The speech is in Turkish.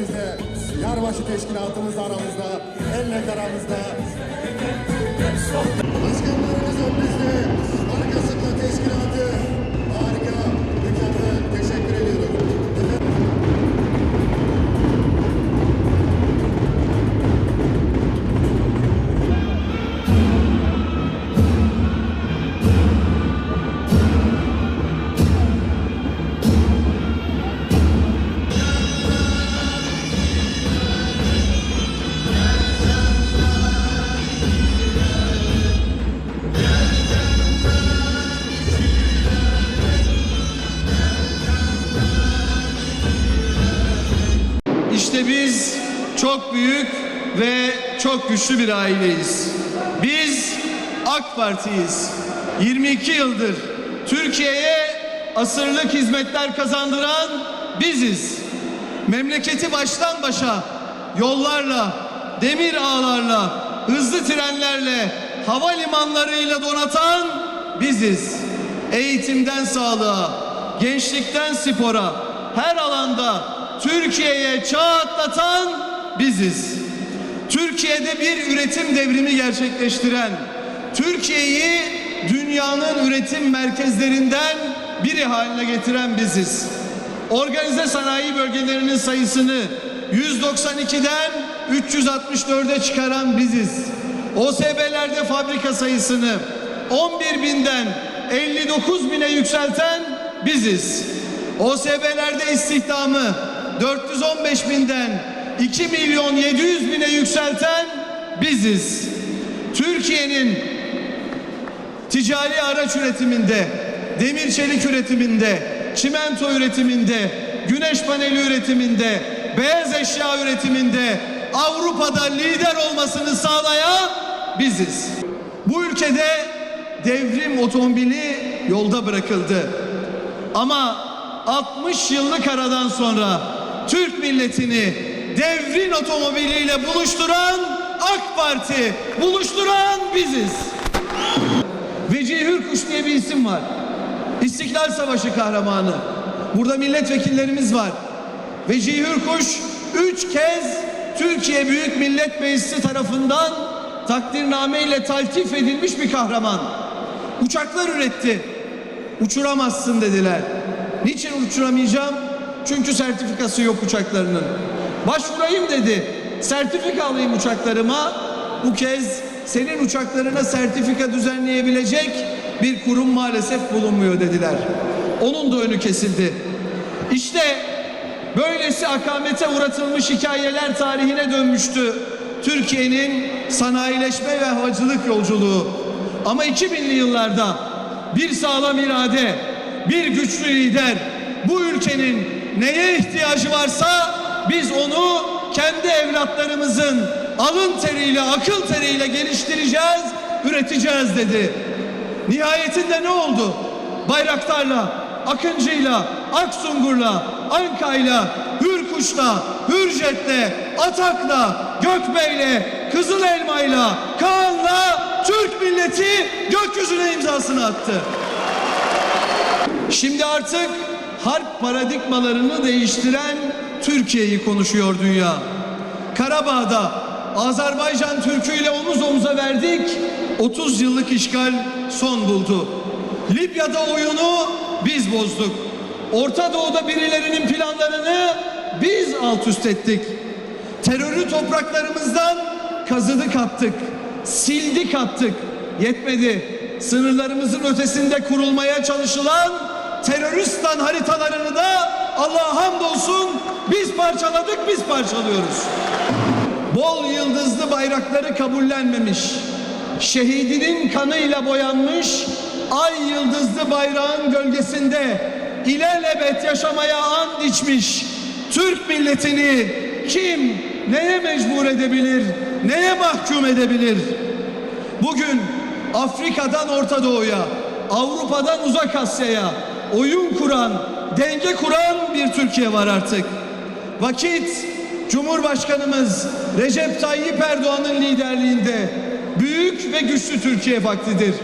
Beldemizde, Yarbaşı teşkilatımız aramızda, elle aramızda. Çok büyük ve çok güçlü bir aileyiz. Biz AK Parti'yiz. 22 yıldır Türkiye'ye asırlık hizmetler kazandıran biziz. Memleketi baştan başa yollarla, demir ağlarla, hızlı trenlerle, havalimanlarıyla donatan biziz. Eğitimden sağlığa, gençlikten spora, her alanda Türkiye'ye çağ atlatan biziz. Türkiye'de bir üretim devrimi gerçekleştiren, Türkiye'yi dünyanın üretim merkezlerinden biri haline getiren biziz. Organize sanayi bölgelerinin sayısını 192'den 364'e çıkaran biziz. OSB'lerde fabrika sayısını 11 binden 59 bine yükselten biziz. OSB'lerde istihdamı 415 binden 2 milyon 700 bine yükselten biziz. Türkiye'nin ticari araç üretiminde, demir çelik üretiminde, çimento üretiminde, güneş paneli üretiminde, beyaz eşya üretiminde Avrupa'da lider olmasını sağlayan biziz. Bu ülkede devrim otomobili yolda bırakıldı. Ama 60 yıllık aradan sonra Türk milletini devrin otomobiliyle buluşturan AK Parti, buluşturan biziz. Vecihi Hürkuş diye bir isim var. İstiklal Savaşı kahramanı. Burada milletvekillerimiz var. Vecihi Hürkuş üç kez Türkiye Büyük Millet Meclisi tarafından takdirname ile taltif edilmiş bir kahraman. Uçaklar üretti. Uçuramazsın dediler. Niçin uçuramayacağım? Çünkü sertifikası yok uçaklarının. Başvurayım dedi. Sertifika alayım uçaklarıma. Bu kez senin uçaklarına sertifika düzenleyebilecek bir kurum maalesef bulunmuyor dediler. Onun da önü kesildi. İşte böylesi akamete uğratılmış hikayeler tarihine dönmüştü. Türkiye'nin sanayileşme ve havacılık yolculuğu. Ama 2000'li yıllarda bir sağlam irade, bir güçlü lider bu ülkenin neye ihtiyacı varsa biz onu kendi evlatlarımızın alın teriyle, akıl teriyle geliştireceğiz, üreteceğiz dedi. Nihayetinde ne oldu? Bayraktarla, Akıncı'yla, Aksungur'la, Anka'yla, Hürkuş'la, Hürjet'le, Atak'la, Gökbey'le, Kızıl Elma'yla, Kaan'la Türk milleti gökyüzüne imzasını attı. Şimdi artık harp paradigmalarını değiştiren Türkiye'yi konuşuyor dünya. Karabağ'da Azerbaycan Türk'ü ile omuz omuza verdik. 30 yıllık işgal son buldu. Libya'da oyunu biz bozduk. Orta Doğu'da birilerinin planlarını biz alt üst ettik. Terörü topraklarımızdan kazıdık attık. Sildik attık. Yetmedi. Sınırlarımızın ötesinde kurulmaya çalışılan teröristan haritalarını da Allah'a hamdolsun biz parçaladık, biz parçalıyoruz. Bol yıldızlı bayrakları kabullenmemiş, şehidinin kanıyla boyanmış, ay yıldızlı bayrağın gölgesinde ilelebet yaşamaya and içmiş Türk milletini kim neye mecbur edebilir, neye mahkum edebilir? Bugün Afrika'dan Orta Doğu'ya, Avrupa'dan Uzak Asya'ya oyun kuran denge kuran bir Türkiye var artık. Vakit Cumhurbaşkanımız Recep Tayyip Erdoğan'ın liderliğinde büyük ve güçlü Türkiye vaktidir.